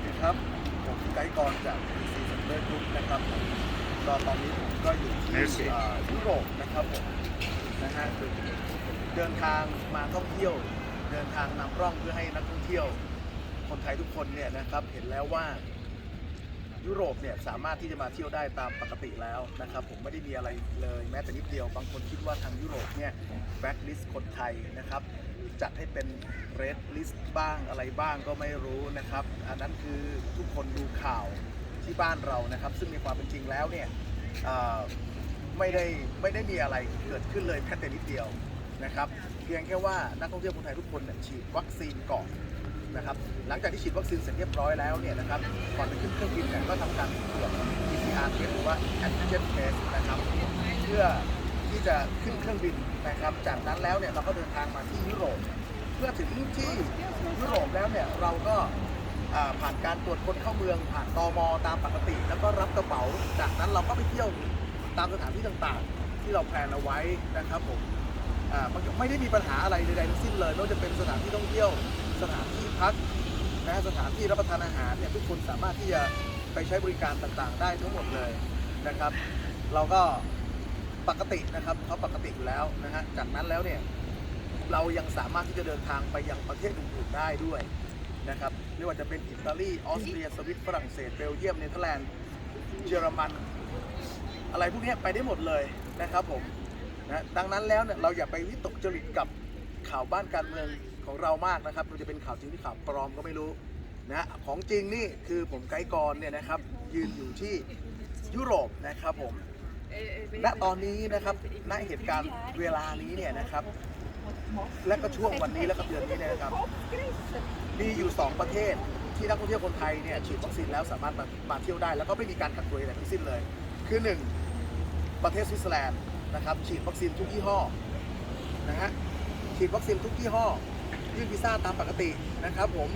วัสดีครับ ผมไกด์กรจาก BC Center Group นะครับก็ตอนนี้ผมก็อยู่ที่ Merci อ่ายุโรปนะครับผมนะฮะเดินทางมาท่องเที่ยว เดินทางนำร่องเพื่อให้นักท่องเที่ยว คนไทยทุกคนเนี่ยนะครับเห็นแล้วว่ายุโรปเนี่ยสามารถที่จะมาเที่ยวได้ตามปกติแล้วนะครับ ผมไม่ได้มีอะไรเลยแม้แต่นิดเดียว บางคนคิดว่าทางยุโรปเนี่ยแบ็คลิสต์คนไทยนะครับ จัดให้เป็นเรดลิสต์บ้างอะไรบ้างก็ไม่รู้นะครับ อันนั้นคือทุกคนดูข่าวที่บ้านเรานะครับ ซึ่งในความเป็นจริงแล้วเนี่ยไม่ได้ไม่ได้มีอะไรเกิดขึ้นเลยแค่แต่นิดเดียวนะครับเพียงแค่ว่านักท่องเที่ยวคนไทยทุกคนเนี่ยฉีดวัคซีนก่อนนะครับหลังจากที่ฉีดวัคซีนเสร็จเรียบร้อยแล้วเนี่ยนะครับก่อนจะขึ้นเครื่องบินเนี่ยก็ทำการตรวจ PCR test หรือว่า antigen test นะครับเพื่อ ที่จะขึ้นเครื่องบินนะครับ จากนั้นแล้วเนี่ยเราก็เดินทางมาที่ยุโรปเพื่อถึงที่ยุโรปแล้วเนี่ยเราก็ผ่านการตรวจคนเข้าเมืองผ่านตมตามปกติ แล้วก็รับกระเป๋า จากนั้นเราก็ไปเที่ยวตามสถานที่ต่างๆ ที่เราแพลนเอาไว้นะครับผมมันไม่ได้มีปัญหาอะไรใดๆทั้งสิ้นเลยไม่ว่าจะเป็นสถานที่ท่องเที่ยวสถานที่พักนะสถานที่รับประทานอาหารเนี่ยทุกคนสามารถที่จะไปใช้บริการต่างๆ ได้ทั้งหมดเลยนะครับ เราก็ ปกตินะครับเขาปกติอยู่แล้วนะฮะจากนั้นแล้วเนี่ยเรายังสามารถที่จะเดินทางไปยังประเทศอื่นๆได้ด้วยนะครับไม่ว่าจะเป็นอิตาลีออสเตรียสวิตฝรั่งเศสเบลเยียมเนเธอร์แลนด์เยอรมัน อะไรพวกนี้ไปได้หมดเลยนะครับผมนะดังนั้นแล้วเนี่ยเราอย่าไปวิตกจริตกับข่าวบ้านการเมืองของเรามากนะครับมันจะเป็นข่าวจริงหรือข่าวปลอมก็ไม่รู้นะของจริงนี่คือผมไกด์กรเนี่ยนะครับยืนอยู่ที่ยุโรปนะครับผม ณตอนนี้นะครับณเหตุการณ์เวลานี้เนี่ยนะครับ และก็ช่วงวันนี้และก็เดือนนี้เนี่ยนะครับ มีอยู่ 2 ประเทศที่นักท่องเที่ยวคนไทยเนี่ยฉีดวัคซีนแล้วสามารถมามาเที่ยวได้ แล้วก็ไม่มีการกักตัวอะไรทั้งสิ้นเลย คือ 1 ประเทศสวิตเซอร์แลนด์นะครับฉีดวัคซีนทุกยี่ห้อนะฮะฉีดวัคซีนทุกยี่ห้อยื่นวีซ่าตามปกตินะครับผม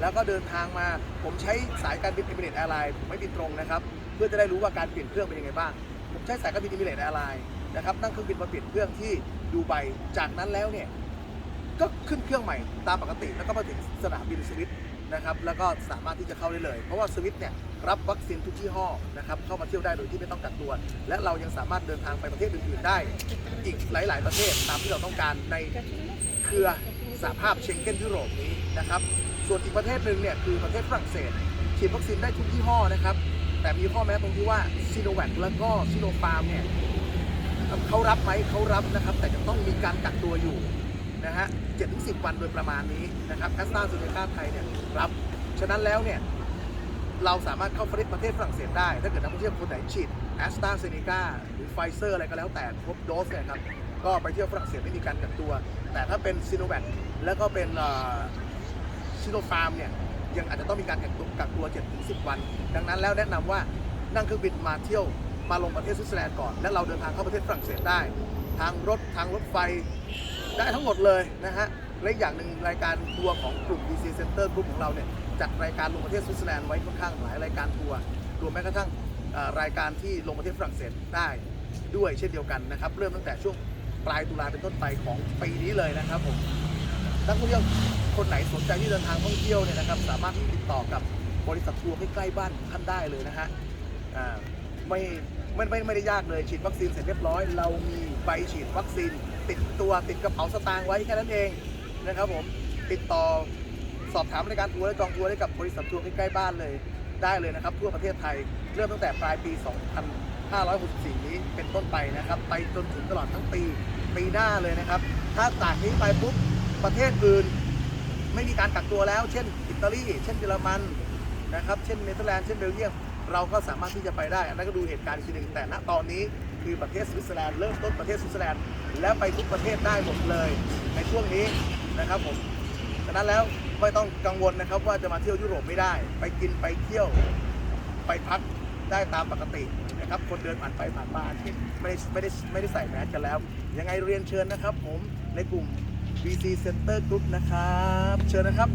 แล้วก็เดินทางมาผมใช้สายการบินเอมิเรตแอร์ไลน์ผมไม่บินตรงนะครับ เพื่อจะได้รู้ว่าการเปลี่ยนเครื่องเป็นยังไงบ้าง ผมใช้สายการบินเอมิเรตแอร์ไลน์นะครับนั่งเครื่องบินมาเปลี่ยนเครื่องที่ดูไบจากนั้นแล้วเนี่ยก็ขึ้นเครื่องใหม่ตามปกติ แล้วก็มาถึงสนามบินสวิตนะครับแล้วก็สามารถที่จะเข้าได้เลย เพราะว่าสวิตเนี่ยรับวัคซีนทุกยี่ห้อนะครับเข้ามาเที่ยวได้โดยที่ไม่ต้องกักตัว และเรายังสามารถเดินทางไปประเทศอื่นๆได้ อีกหลาย ๆ ประเทศตามที่เราต้องการในเครือสหภาพเชงเก้นยุโรปนี้นะครับส่วนอีกประเทศหนึ่งเนี่ยคือประเทศฝรั่งเศสฉีดวัคซีนได้ทุกยี่ห้อนะครับ แต่มีข้อแม้ตรงที่ว่าซีโนแวคแล้วก็ซีโนฟาร์มเนี่ยเขารับไหมเขารับนะครับ แต่จะต้องมีการกักตัวอยู่นะฮะเจ็ดถึงสิบวันโดยประมาณนี้นะครับแอสตราเซเนกาไทยเนี่ยรับ ฉะนั้นแล้วเนี่ยเราสามารถเข้าประเทศฝรั่งเศสได้ ถ้าเกิดนักท่องเที่ยวคนไหนฉีดแอสตราเซเนกาหรือไฟเซอร์อะไรก็แล้วแต่ครบโดสเนี่ยครับก็ไปเที่ยวฝรั่งเศสไม่มีการกักตัว แต่ถ้าเป็นซีโนแวคแล้วก็เป็นซิโนฟาร์มเนี่ย ยังอาจจะต้องมีการกักตัวกักตัว7ถึง10 วัน ดังนั้นแล้วแนะนำว่านั่งเครื่องบินมาเที่ยวมาลงประเทศสวิตเซอร์แลนด์ก่อน และเราเดินทางเข้าประเทศฝรั่งเศสได้ ทางรถทางรถไฟได้ทั้งหมดเลยนะฮะและอย่างหนึ่งรายการทัวร์ของกลุ่ม DC Center Group ของเราเนี่ยจัดรายการลงประเทศสวิตเซอร์แลนด์ไว้ค่อนข้างหลายรายการทัวร์รวมแม้กระทั่งรายการที่ลงประเทศฝรั่งเศสได้ด้วยเช่นเดียวกันนะครับ เริ่มตั้งแต่ช่วงปลายตุลาเป็นต้นไปของปีนี้เลยนะครับผม นักท่องเที่ยวคนไหนสนใจที่เดินทางท่องเที่ยวเนี่ยนะครับ สามารถที่ติดต่อกับบริษัททัวร์ใกล้ๆบ้านของท่านได้เลยนะฮะอ่าไม่ไม่ไม่ไม่ได้ยากเลยฉีดวัคซีนเสร็จเรียบร้อย เรามีใบฉีดวัคซีน ติดตัวติดกระเป๋าสตางค์ไว้แค่นั้นเองนะครับผมติดต่อสอบถามในการทัวร์และจองทัวร์ได้กับบริษัททัวร์ใกล้ๆบ้านเลยได้เลยนะครับ ทั่วประเทศไทยเริ่มตั้งแต่ปลายปี 2564 นี้เป็นต้นไปนะครับ ไปจนถึงตลอดทั้งปีปีหน้าเลยนะครับ ถ้าจากนี้ไปปุ๊บ ประเทศอื่นไม่มีการกักตัวแล้ว เช่นอิตาลีเช่นเยอรมันนะครับ เช่นเนเธอร์แลนด์เช่นเบลเยียมเราก็สามารถที่จะไปได้อันนั้นก็ดูเหตุการณ์อีกทีหนึ่งแต่ณตอนนี้คือประเทศสวิตเซอร์แลนด์เริ่มต้นประเทศสวิตเซอร์แลนด์แล้วไปทุกประเทศได้หมดเลย ในช่วงนี้นะครับผมฉะนั้นแล้วไม่ต้องกังวลนะครับว่าจะมาเที่ยวยุโรปไม่ได้ ไปกินไปเที่ยวไปพักได้ตามปกตินะครับคนเดินผ่านไปผ่านมาที่ไม่ได้ไม่ได้ไม่ได้ใส่แมสกันแล้ว ยังไงเรียนเชิญนะครับผมในกลุ่ม BC Center Group นะครับ เชิญนะครับ